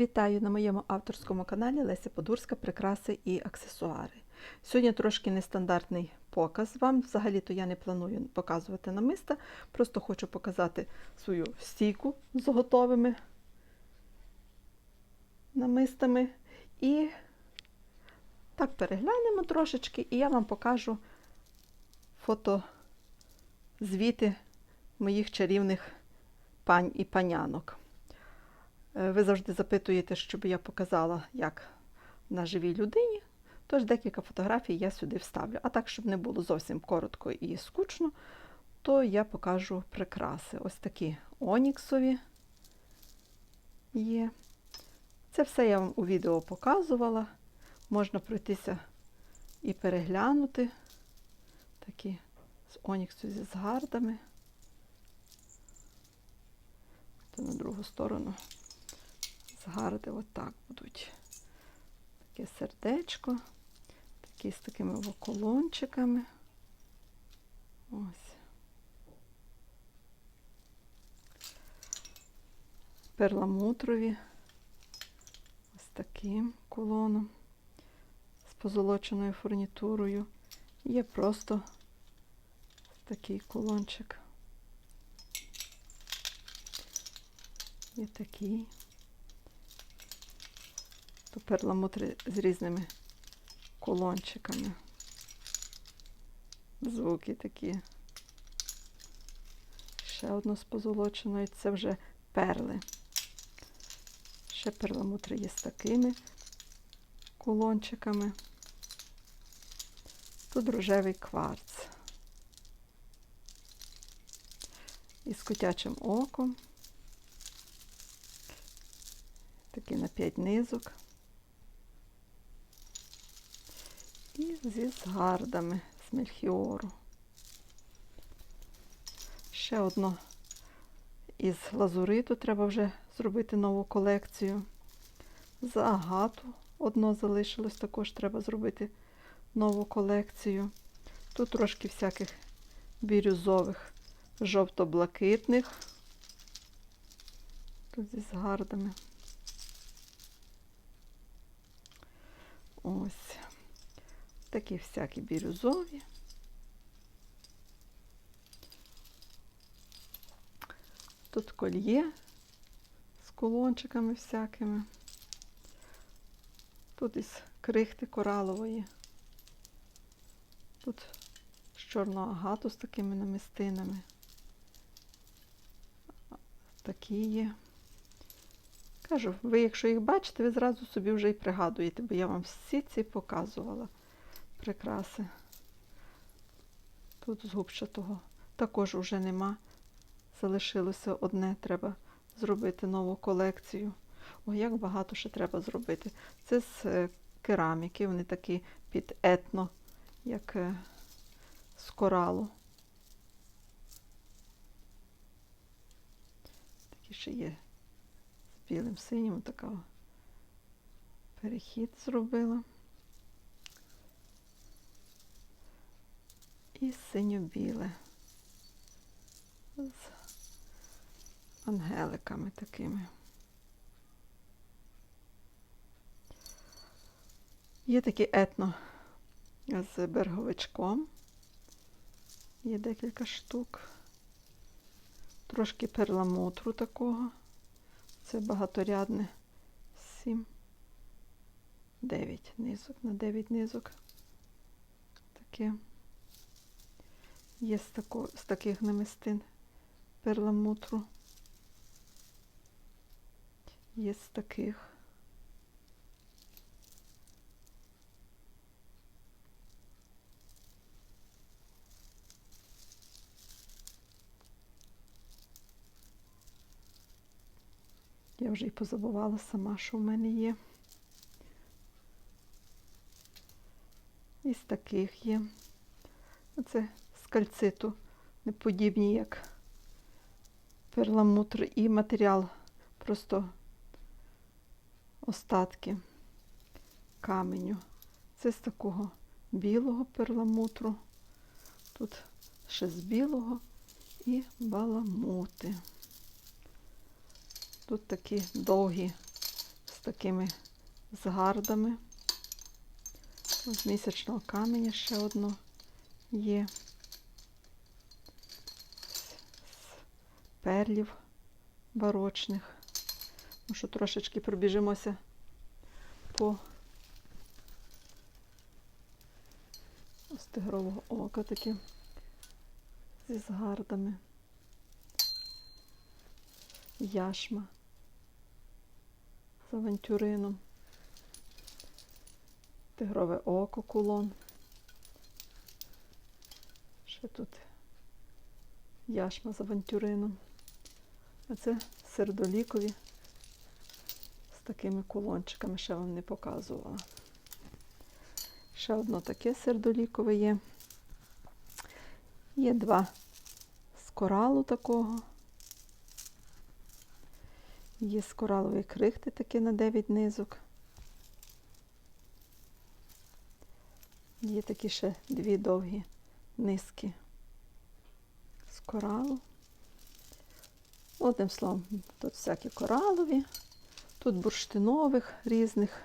Вітаю на моєму авторському каналі Леся Подурська Прикраси і аксесуари. Сьогодні трошки нестандартний показ вам. Взагалі-то я не планую показувати намиста, просто хочу показати свою стійку з готовими намистами. І так переглянемо трошечки, і я вам покажу фотозвіти моїх чарівних пань і панянок. Е, Ви завжди запитуєте, щоб я показала, як на живій людині. Тож декілька фотографій я сюди вставлю. А так, щоб не було зовсім коротко і скучно, то я покажу прикраси. Ось такі оніксові є. Це все я вам у відео показувала. Можна пройтися і переглянути. Такі з оніксу зі згардами. Та на другу сторону згарди отак будуть. Таке сердечко, такі з такими воколончиками. Ось. Перламутрові. Ось таким колоном з позолоченою фурнітурою. Є просто такий колончик. Є такий. То перламутри з різними колончиками. Звуки такі. Ще одно з позолоченою. Це вже перли. Ще перламутри є з такими колончиками. Тут рожевий кварц. Із котячим оком. Такий на 5 низок. І зі згардами з мельхіору. Ще одно із лазуриту треба вже зробити нову колекцію. З агату одно залишилось, також треба зробити нову колекцію. Тут трошки всяких бірюзових, жовто-блакитних. Тут зі згардами. Ось. Такі всякі бірюзові. Тут кольє з колончиками всякими. Тут із крихти коралової. Тут з чорного агату з такими намистинами. Такі є. Кажу, ви, якщо їх бачите, ви зразу собі вже і пригадуєте, бо я вам всі ці показувала прикраси. Тут з губчатого також вже нема. Залишилося одне, треба зробити нову колекцію. Ой, як багато ще треба зробити. Це з е, кераміки, вони такі під етно, як е, з коралу. Такі ще є з білим синім, така перехід зробила. І синьо-біле. З ангеликами такими. Є такі етно з берговичком. Є декілька штук. Трошки перламутру такого. Це багаторядне. Сім. Дев'ять низок на дев'ять низок. Таке. Є з, тако, з таких намистин перламутру. Є з таких. Я вже і позабувала сама, що в мене є. І з таких є. Оце кальциту, не подібні, як перламутр і матеріал, просто остатки каменю. Це з такого білого перламутру. Тут ще з білого і баламути. Тут такі довгі з такими згардами. Ось місячного каменя ще одно є. Перлів барочних. Ну що трошечки пробіжимося по ось тигрового ока таке зі згардами. Яшма з авантюрином. Тигрове око кулон. Ще тут яшма з авантюрином. А це сердолікові з такими кулончиками, ще вам не показувала. Ще одно таке сердолікове є. Є два з коралу такого. Є з коралової крихти таке на 9 низок. Є такі ще дві довгі низки з коралу. Одним словом, тут всякі коралові, тут бурштинових різних.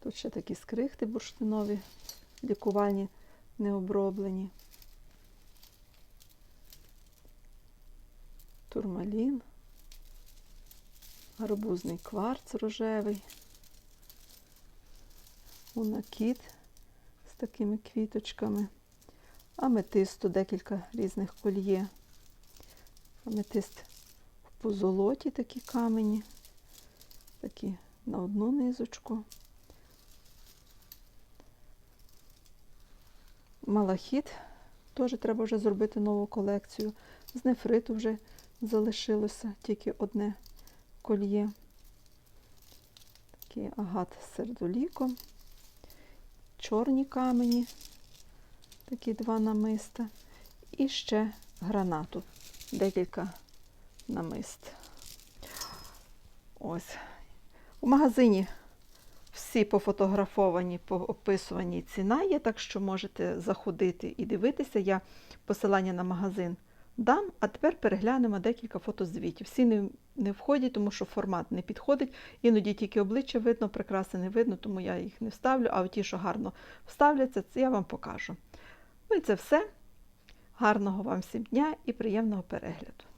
Тут ще такі скрихти бурштинові, лікувальні, необроблені. Турмалін, гарбузний кварц рожевий, унакіт з такими квіточками, аметисту декілька різних кольє. Аметист в позолоті такі камені, такі на одну низочку. Малахіт, теж треба вже зробити нову колекцію. З нефриту вже залишилося тільки одне кольє. Такий агат з сердоліком, чорні камені, такі два намиста, і ще гранату, декілька намист. Ось. У магазині всі пофотографовані, поописувані ціна є, так що можете заходити і дивитися. Я посилання на магазин дам, а тепер переглянемо декілька фотозвітів. Всі не, не входять, тому що формат не підходить. Іноді тільки обличчя видно, прикраси не видно, тому я їх не вставлю, а ті, що гарно вставляться, це я вам покажу. Ну і це все. Гарного вам всім дня і приємного перегляду!